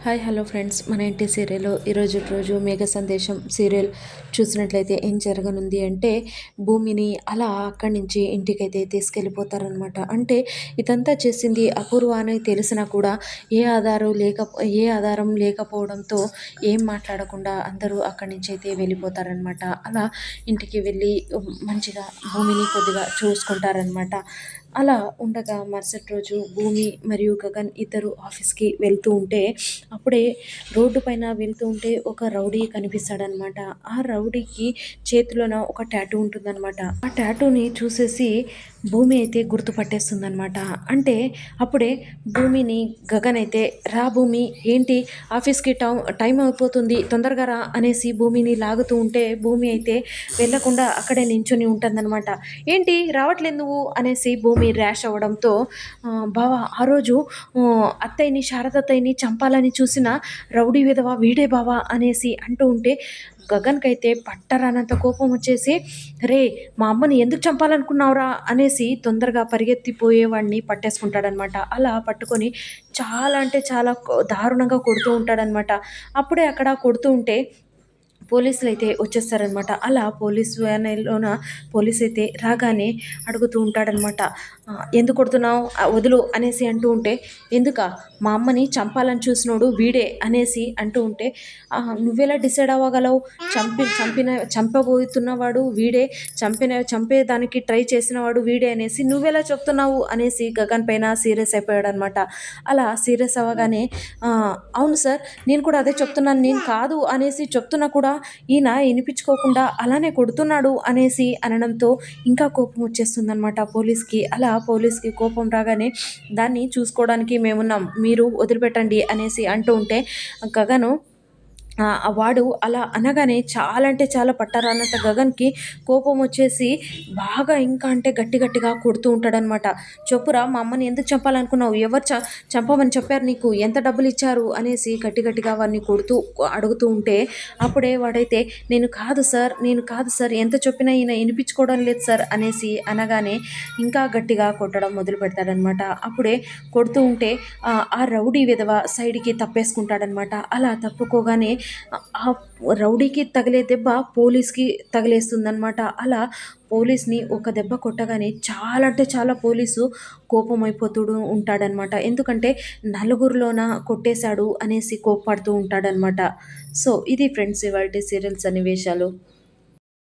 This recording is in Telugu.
Hi hello friends. మన ఇంటి సీరియల్లో ఈరోజు రోజు మేఘ సందేశం సీరియల్ చూసినట్లయితే ఏం జరగనుంది అంటే భూమిని అలా అక్కడి నుంచి ఇంటికైతే తీసుకెళ్ళిపోతారనమాట అంటే ఇదంతా చేసింది అపూర్వ అని తెలిసినా కూడా ఏ ఆధారం లేక ఏ ఆధారం లేకపోవడంతో ఏం మాట్లాడకుండా అందరూ అక్కడి నుంచి అయితే వెళ్ళిపోతారనమాట అలా ఇంటికి వెళ్ళి మంచిగా భూమిని కొద్దిగా చూసుకుంటారనమాట అలా ఉండగా మరుసటి రోజు భూమి మరియు గగన్ ఇద్దరు ఆఫీస్కి వెళ్తూ ఉంటే అప్పుడే రోడ్డు పైన వెళ్తూ ఉంటే ఒక రౌడీ కనిపిస్తాడనమాట. ఆ రౌడీకి చేతిలోన ఒక ట్యాటూ ఉంటుందన్నమాట ఆ ట్యాటూని చూసేసి భూమి అయితే గుర్తుపట్టేస్తుందనమాట. అంటే అప్పుడే భూమిని గగన్ అయితే రా భూమి ఏంటి? ఆఫీస్కి టైం టైం అయిపోతుంది తొందరగా రా అనేసి భూమిని లాగుతూ ఉంటే భూమి అయితే వెళ్ళకుండా అక్కడే నించుని ఉంటుందన్నమాట ఏంటి? రావట్లేదు నువ్వు? అనేసి భూమి ర్యాష్ అవ్వడంతో బావా ఆ రోజు అత్తయ్యని శారదత్తయ్యని చంపాలని చూసిన రౌడీ విధవా వీడే బావా అనేసి అంటూ ఉంటే గగన్కైతే పట్టరానంత కోపం వచ్చేసి రే మా అమ్మని ఎందుకు చంపాలనుకున్నావురా? అనేసి తొందరగా పరిగెత్తిపోయేవాడిని పట్టేసుకుంటాడనమాట. అలా పట్టుకొని చాలా అంటే చాలా దారుణంగా కొడుతూ ఉంటాడనమాట. అప్పుడే అక్కడ కొడుతూ ఉంటే పోలీసులు అయితే వచ్చేస్తారనమాట. అలా పోలీసు వ్యాన్లోన పోలీస్ అయితే రాగానే అడుగుతూ ఉంటాడనమాట. ఎందుకు కొడుతున్నావు? వదులు అనేసి అంటూ ఉంటే ఎందుక? మా అమ్మని చంపాలని చూసినోడు వీడే అనేసి అంటూ ఉంటే నువ్వెలా డిసైడ్ అవ్వగలవు? చంపి చంపిన చంపబోతున్నవాడు వీడే చంపిన చంపేదానికి ట్రై చేసినవాడు వీడే అనేసి నువ్వెలా చెప్తున్నావు? అనేసి గగన్ పైన సీరియస్ అయిపోయాడు అనమాట అలా సీరియస్ అవ్వగానే అవును సార్ నేను కూడా అదే చెప్తున్నాను నేను కాదు అనేసి చెప్తున్నా కూడా ఈయన వినిపించుకోకుండా అలానే కొడుతున్నాడు అనేసి అనడంతో ఇంకా కోపం వచ్చేస్తుందనమాట పోలీస్కి. అలా పోలీస్కి కోపం రాగానే దాన్ని చూసుకోవడానికి మేమున్నాం మీరు వదిలిపెట్టండి అనేసి అంటూ ఉంటే గగను వాడు అలా అనగానే చాలా అంటే చాలా పట్టరానంత గగన్కి కోపం వచ్చేసి బాగా ఇంకా అంటే గట్టి గట్టిగా కొడుతూ ఉంటాడనమాట. చెప్పురా మా అమ్మని ఎందుకు చంపాలనుకున్నావు? ఎవరు చ చంపమని చెప్పారు నీకు? ఎంత డబ్బులు ఇచ్చారు? అనేసి గట్టి గట్టిగా వాడిని కొడుతూ అడుగుతూ ఉంటే అప్పుడే వాడైతే నేను కాదు సార్ నేను కాదు సార్ ఎంత చెప్పినా ఈయన వినిపించుకోవడం లేదు సార్ అనేసి అనగానే ఇంకా గట్టిగా కొట్టడం మొదలు పెడతాడనమాట. అప్పుడే కొడుతూ ఉంటే ఆ రౌడీ విధవ సైడ్కి తప్పేసుకుంటాడనమాట. అలా తప్పుకోగానే ఆ రౌడీకి తగిలే దెబ్బ పోలీస్కి తగిలేస్తుందనమాట అలా పోలీస్ని ఒక దెబ్బ కొట్టగానే చాలా అంటే చాలా పోలీసు కోపం అయిపోతూ ఉంటాడనమాట ఎందుకంటే నలుగురిలోన కొట్టేశాడు అనేసి కోప్పడుతూ ఉంటాడనమాట సో ఇది ఫ్రెండ్స్ ఇవాళ సీరియల్స్ సన్నివేశాలు.